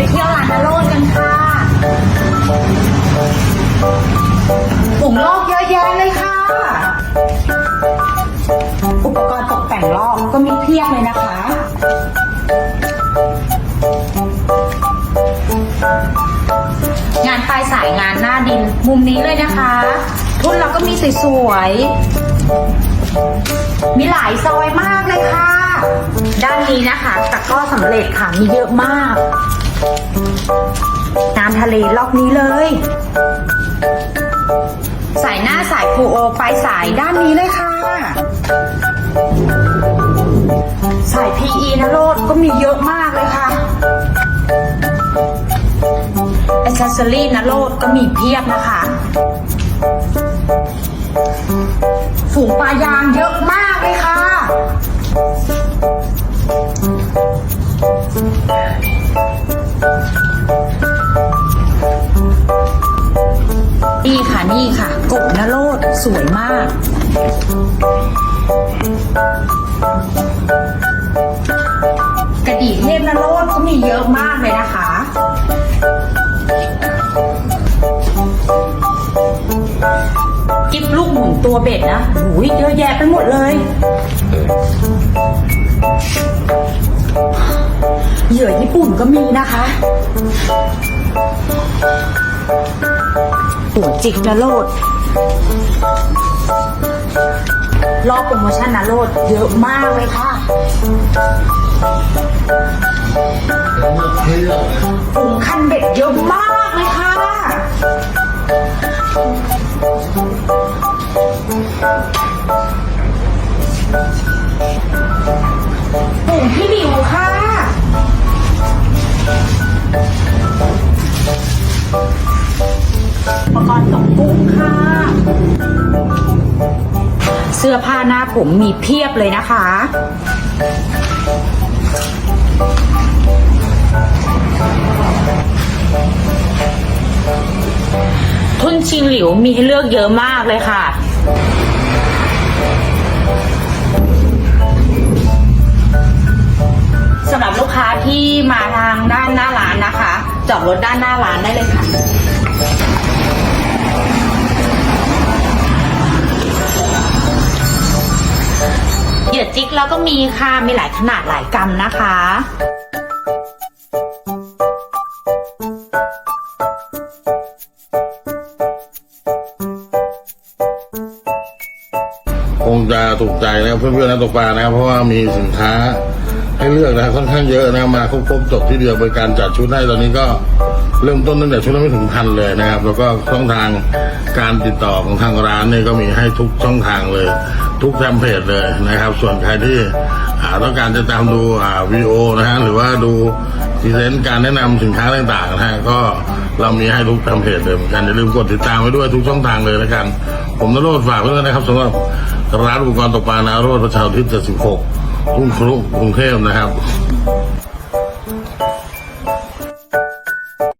ไปเที่ยวร้านนโรดกันค่ะผงลอกเยอะแยะเลยค่ะ อุปกรณ์ตกแต่งลอกก็มีเพียบเลยนะคะ งานปลายสายงานหน้าดินมุมนี้เลยนะคะ ทุนเราก็มีสวยๆ มีหลายซอยมากเลยค่ะ ด้านนี้นะคะตะกร้อสำเร็จค่ะมีเยอะมาก น้ำทะเลล็อกนี้เลย สายหน้าสายผูโอปลายสายด้านนี้เลยค่ะ สาย PE นะโรดก็มีเยอะมากเลยค่ะอ c เซสซอรี่นะโรดก็มีเพียบนะคะฝูงปลายางเยอะ ค่ะนี่ค่ะ กบนโรดสวยมาก กระดี่เทพนโรดก็มีเยอะมากเลยนะคะกิบลูกหมุนตัวเบ็ดนะหูยเยอะแยะไปหมดเลยเหยื่อญี่ปุ่นก็มีนะคะ หัวจิกนะโลด รอบโปรโมชั่นนะโลด เยอะมากเลยค่ะ อุปกรณ์ตกกุ้งค่ะ เสื้อผ้าหน้าผมมีเพียบเลยนะคะ ทุนชิงหลิวมีให้เลือกเยอะมากเลยค่ะสำหรับลูกค้าที่มาทางด้านหน้าร้านนะคะ จอดรถด้านหน้าร้านได้เลยค่ะ เหยื่อจิกแล้วก็มีค่ะมีหลายขนาดหลายกรัมนะคะคงจะถูกใจนะครับเพื่อนๆนักตกปลานะครับเพราะว่ามีสินค้าให้เลือกนะครับค่อนข้างเยอะนะครับมาครบๆจบที่เดียวบริการจัดชุดให้ตอนนี้ก็เริ่มต้นตั้งแต่ชุดละไม่ถึงพันเลยนะครับ แล้วก็ช่องทางการติดต่อของทางร้านเนี่ยก็มีให้ทุกช่องทางเลย ทุกแฟมเพจเลยนะครับ ส่วนใครที่ต้องการจะตามดูวีโอนะฮะหรือว่าดูพรีเซนต์การแนะนำสินค้าต่างๆนะฮะก็เรามีให้ทุกแฟมเพจเลยเหมือนกันอย่าลืมกดติดตามไว้ด้วยทุกช่องทางเลยแล้วกัน ผมนโรดฝากไว้ด้วยนะครับสำหรับร้านอุปกรณ์ตกปลานาโรดประชาอุทิศ76ทุ่งครุกรุงเทพนะครับ